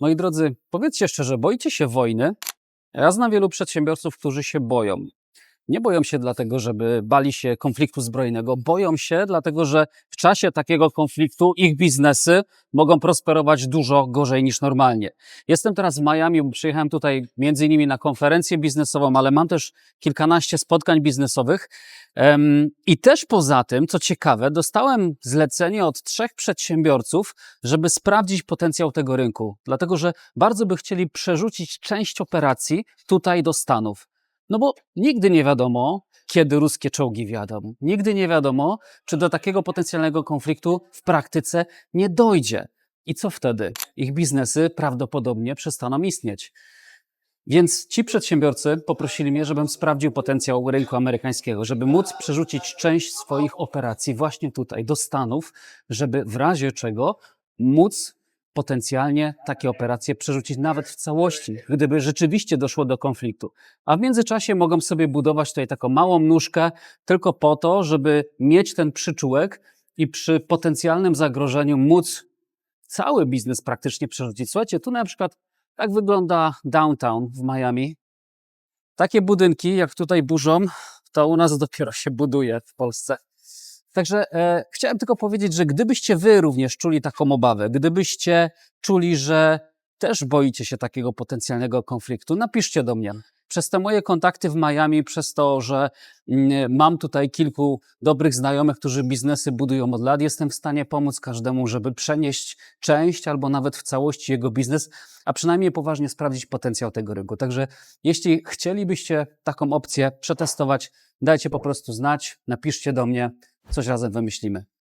Moi drodzy, powiedzcie szczerze, boicie się wojny? Ja znam wielu przedsiębiorców, którzy się boją. Nie boją się dlatego, żeby bali się konfliktu zbrojnego. Boją się dlatego, że w czasie takiego konfliktu ich biznesy mogą prosperować dużo gorzej niż normalnie. Jestem teraz w Miami, przyjechałem tutaj między innymi na konferencję biznesową, ale mam też kilkanaście spotkań biznesowych. I też poza tym, co ciekawe, dostałem zlecenie od trzech przedsiębiorców, żeby sprawdzić potencjał tego rynku, dlatego że bardzo by chcieli przerzucić część operacji tutaj do Stanów. No bo nigdy nie wiadomo, kiedy ruskie czołgi wjadą. Nigdy nie wiadomo, czy do takiego potencjalnego konfliktu w praktyce nie dojdzie. I co wtedy? Ich biznesy prawdopodobnie przestaną istnieć. Więc ci przedsiębiorcy poprosili mnie, żebym sprawdził potencjał rynku amerykańskiego, żeby móc przerzucić część swoich operacji właśnie tutaj, do Stanów, żeby w razie czego móc potencjalnie takie operacje przerzucić nawet w całości, gdyby rzeczywiście doszło do konfliktu. A w międzyczasie mogą sobie budować tutaj taką małą nóżkę tylko po to, żeby mieć ten przyczółek i przy potencjalnym zagrożeniu móc cały biznes praktycznie przerzucić. Słuchajcie, tu na przykład tak wygląda downtown w Miami. Takie budynki, jak tutaj burzą, to u nas dopiero się buduje w Polsce. Także e, chciałem tylko powiedzieć, że gdybyście wy również czuli taką obawę, gdybyście czuli, że też boicie się takiego potencjalnego konfliktu, napiszcie do mnie. Przez te moje kontakty w Miami, przez to, że mm, mam tutaj kilku dobrych znajomych, którzy biznesy budują od lat, jestem w stanie pomóc każdemu, żeby przenieść część albo nawet w całości jego biznes, a przynajmniej poważnie sprawdzić potencjał tego rynku. Także jeśli chcielibyście taką opcję przetestować, dajcie po prostu znać, napiszcie do mnie, coś razem wymyślimy.